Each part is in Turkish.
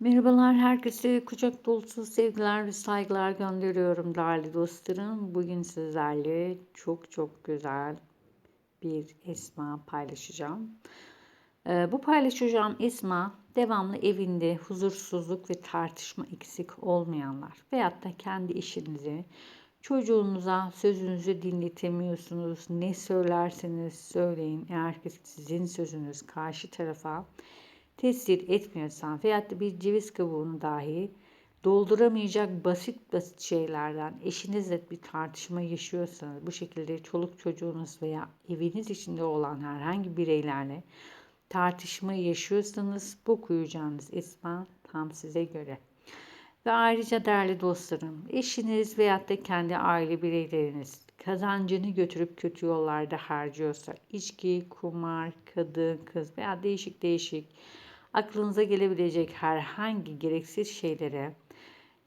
Merhabalar herkese kucak dolusu sevgiler ve saygılar gönderiyorum değerli dostlarım. Bugün sizlerle çok çok güzel bir esma paylaşacağım. Ee, bu paylaşacağım esma devamlı evinde huzursuzluk ve tartışma eksik olmayanlar veyahut da kendi işinizi çocuğunuza sözünüzü dinletemiyorsunuz. Ne söylerseniz söyleyin eğer ki sizin sözünüz karşı tarafa tesir etmiyorsan veyahut bir ceviz kabuğunu dahi dolduramayacak basit basit şeylerden eşinizle bir tartışma yaşıyorsanız bu şekilde çoluk çocuğunuz veya eviniz içinde olan herhangi bireylerle tartışma yaşıyorsanız bu okuyacağınız esma tam size göre. Ve ayrıca değerli dostlarım, eşiniz veyahut da kendi aile bireyleriniz kazancını götürüp kötü yollarda harcıyorsa, içki, kumar, kadın, kız veya değişik değişik aklınıza gelebilecek herhangi gereksiz şeylere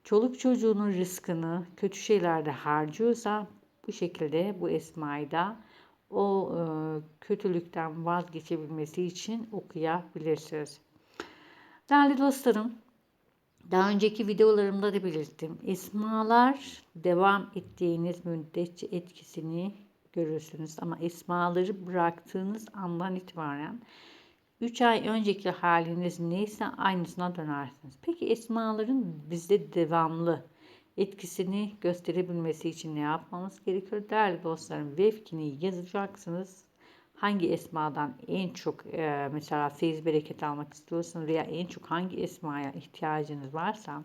çoluk çocuğunun rızkını kötü şeylerde harcıyorsa bu şekilde bu esmayı da o e, kötülükten vazgeçebilmesi için okuyabilirsiniz. Değerli dostlarım, daha önceki videolarımda da belirttim. Esmalar devam ettiğiniz müddetçe etkisini görürsünüz. Ama esmaları bıraktığınız andan itibaren 3 ay önceki haliniz neyse aynısına dönersiniz. Peki esmaların bizde devamlı etkisini gösterebilmesi için ne yapmamız gerekiyor? Değerli dostlarım vefkini yazacaksınız. Hangi esmadan en çok e, mesela feyiz bereket almak istiyorsanız veya en çok hangi esmaya ihtiyacınız varsa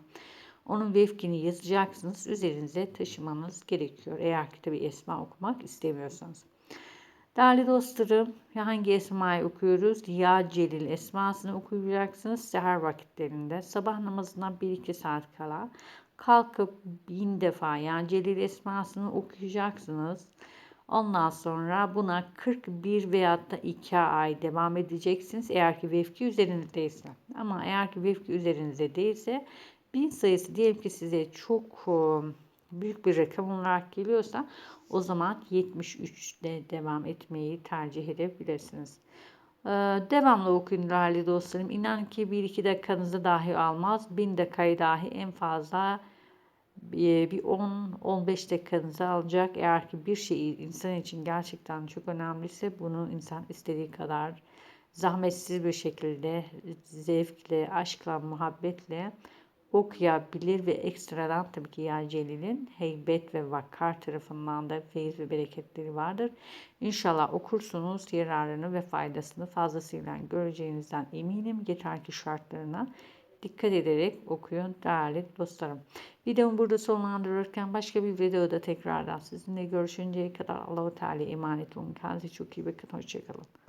onun vefkini yazacaksınız. Üzerinize taşımanız gerekiyor. Eğer ki tabi esma okumak istemiyorsanız. Değerli dostlarım, hangi esmayı okuyoruz? Ya Celil esmasını okuyacaksınız seher vakitlerinde. Sabah namazından 1-2 saat kala kalkıp bin defa Ya Celil esmasını okuyacaksınız. Ondan sonra buna 41 veyahut da 2 ay devam edeceksiniz. Eğer ki vefki üzerinizdeyse. Ama eğer ki vefki üzerinizde değilse bin sayısı diyelim ki size çok büyük bir rakam olarak geliyorsa o zaman 73'te devam etmeyi tercih edebilirsiniz. Ee, devamlı okuyun değerli dostlarım. İnan ki 1-2 dakikanızı dahi almaz. 1000 dakikayı dahi en fazla bir 10-15 dakikanızı alacak. Eğer ki bir şey insan için gerçekten çok önemliyse bunu insan istediği kadar zahmetsiz bir şekilde, zevkle, aşkla, muhabbetle okuyabilir ve ekstradan tabii ki ya Celil'in heybet ve vakkar tarafından da feyiz ve bereketleri vardır. İnşallah okursunuz yararını ve faydasını fazlasıyla göreceğinizden eminim. Yeter ki şartlarına dikkat ederek okuyun değerli dostlarım. Videomu burada sonlandırırken başka bir videoda tekrardan sizinle görüşünceye kadar Allahu Teala emanet olun. Kendinize çok iyi bakın. Hoşçakalın.